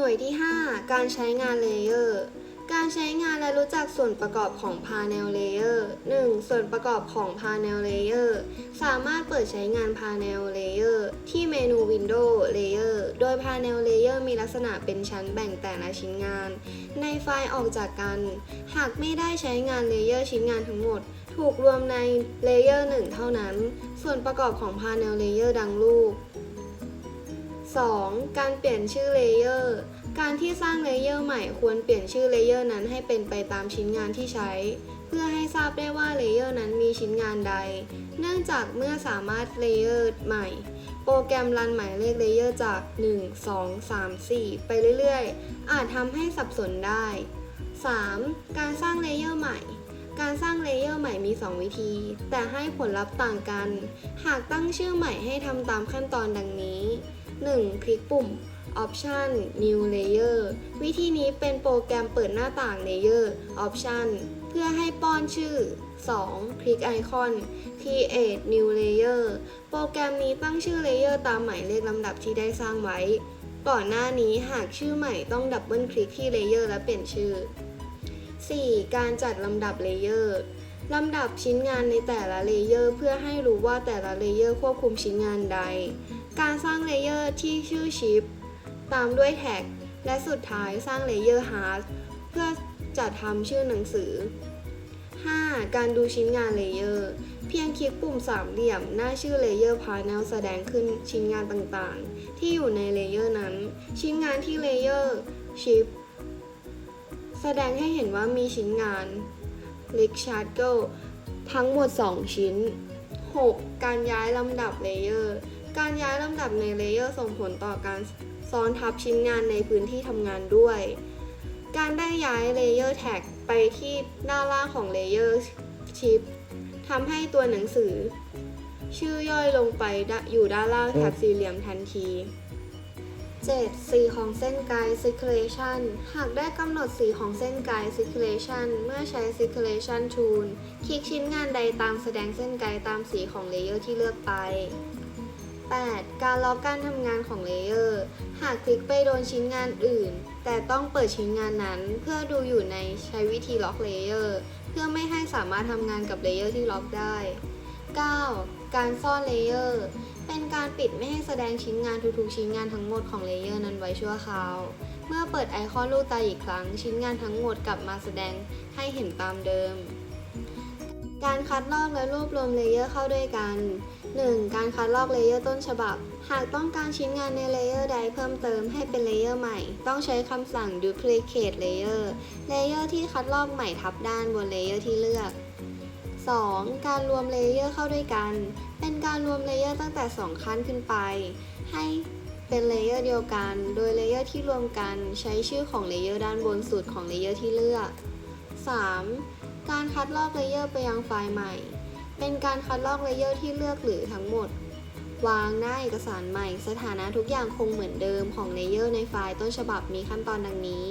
น่วยที่ 5 การใช้งานเลเยอร์การใช้งานและรู้จักส่วนประกอบของ Panel Layer 1. ส่วนประกอบของ Panel Layer สามารถเปิดใช้งาน Panel Layer ที่เมนู Window Layer โดย Panel Layer มีลักษณะเป็นชั้นแบ่งแต่ละชิ้นงาน ในไฟล์ออกจากกัน หากไม่ได้ใช้งานเลเยอร์ชิ้นงานทั้งหมด ถูกรวมในเลเยอร์1เท่านั้น ส่วนประกอบของ Panel Layer ดังรูป 2. การเปลี่ยนชื่อเลเยอร์ การที่สร้างเลเยอร์ใหม่ควรเปลี่ยนชื่อเลเยอร์นั้นให้เป็นไปตามชิ้นงานที่ใช้ เพื่อให้ทราบได้ว่าเลเยอร์นั้นมีชิ้นงานใด เนื่องจากเมื่อสามารถเลเยอร์ใหม่ โปรแกรมรันหมายเลขเลเยอร์จาก 1 2 3 4 ไปเรื่อยๆ อาจทำให้สับสนได้ 3. การสร้างเลเยอร์ใหม่ การสร้างเลเยอร์ใหม่มี 2 วิธี แต่ให้ผลลัพธ์ต่างกัน หากตั้งชื่อใหม่ให้ทำตามขั้นตอนดังนี้ 1. คลิกปุ่ม Option New Layer วิธีนี้เป็นโปรแกรมเปิดหน้าต่าง Layer Option เพื่อให้ป้อนชื่อ 2. คลิกไอคอน Create New Layer โปรแกรมนี้ตั้งชื่อ Layer ตามหมายเลขลำดับที่ได้สร้างไว้ ก่อนหน้านี้หากชื่อใหม่ต้องดับเบิลคลิกที่ Layer และเปลี่ยนชื่อ 4. การจัดลำดับเลเยอร์ลำดับชิ้นงานในแต่ละเลเยอร์เพื่อให้รู้ว่าแต่ละเลเยอร์ควบคุมชิ้นงานใด การสร้างเลเยอร์ที่ชื่อชิปตามด้วยแท็ก และสุดท้ายสร้างเลเยอร์ฮาร์ดเพื่อจัดทำชื่อหนังสือ 5. การดูชิ้นงานเลเยอร์ เพียงคลิกปุ่มสามเหลี่ยม หน้าชื่อเลเยอร์พา n นลแสดงขึ้นชิ้นงานต่างๆ ที่อยู่ในเลเยอร์นั้น ชิ้นงานที่เลเยอร์ชิป แสดงให้เห็นว่ามีชิ้นงาน l i c h a r d e ทั้งหมด 2 ชิ้น 6. การย้ายลำดับเลเยอร์ การย้ายลำดับในเลเยอร์ส่งผลต่อการซ้อนทับชิ้นงานในพื้นที่ทำงานด้วย การได้ย้ายเลเยอร์แท็กไปที่ด้านล่างของเลเยอร์ชิปทำให้ตัวหนังสือ ชื่อย่อยลงไปอยู่ด้านล่างแถบสี่เหลี่ยมทันที 7. สีของเส้นไกด์ circulation หากได้กำหนดสีของเส้นไกด์ circulation เมื่อใช้ circulation tool คลิกชิ้นงานใดตามแสดงเส้นไกด์ตามสีของเลเยอร์ที่เลือกไป 8. การล็อกการทำงานของเลเยอร์ หากคลิกไปโดนชิ้นงานอื่น แต่ต้องเปิดชิ้นงานนั้น เพื่อดูอยู่ในใช้วิธีล็อกเลเยอร์ เพื่อไม่ให้สามารถทำงานกับเลเยอร์ที่ล็อกได้ 9. การซ่อนเลเยอร์ เป็นการปิดไม่ให้แสดงชิ้นงานทุกๆชิ้นงานทั้งหมดของเลเยอร์นั้นไว้ชั่วคราว เมื่อเปิดไอคอนลูกตาอีกครั้ง ชิ้นงานทั้งหมดกลับมาแสดงให้เห็นตามเดิม การคัดลอกและรวบรวมเลเยอร์เข้าด้วยกัน 1. การคัดลอกเลเยอร์ต้นฉบับ หากต้องการชิ้นงานในเลเยอร์ใดเพิ่มเติมให้เป็นเลเยอร์ใหม่ ต้องใช้คำสั่ง duplicate layer เลเยอร์ที่คัดลอกใหม่ทับด้านบนเลเยอร์ที่เลือก 2. การรวมเลเยอร์เข้าด้วยกัน เป็นการรวมเลเยอร์ตั้งแต่ 2 ขั้นขึ้นไป ให้เป็นเลเยอร์เดียวกัน โดยเลเยอร์ที่รวมกันใช้ชื่อของเลเยอร์ด้านบนสุดของเลเยอร์ที่เลือก 3. การคัดลอกเลเยอร์ไปยังไฟล์ใหม่ เป็นการคัดลอกเลเยอร์ที่เลือกหรือทั้งหมด วางหน้าเอกสารใหม่ สถานะทุกอย่างคงเหมือนเดิมของเลเยอร์ในไฟล์ต้นฉบับมีขั้นตอนดังนี้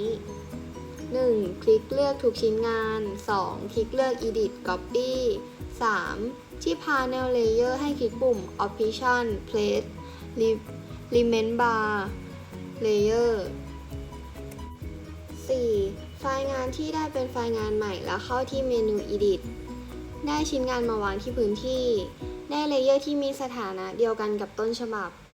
1. คลิกเลือกทุกชิ้นงาน 2. คลิกเลือก Edit Copy 3. ที่ Panel Layer ให้คลิกปุ่ม Option Place Element Bar Layer 4. ไฟล์งานที่ได้เป็นไฟล์งานใหม่แล้วเข้าที่เมนู Edit ได้ชิ้นงานมาวางที่พื้นที่ ได้เลเยอร์ที่มีสถานะเดียวกันกับต้นฉบับ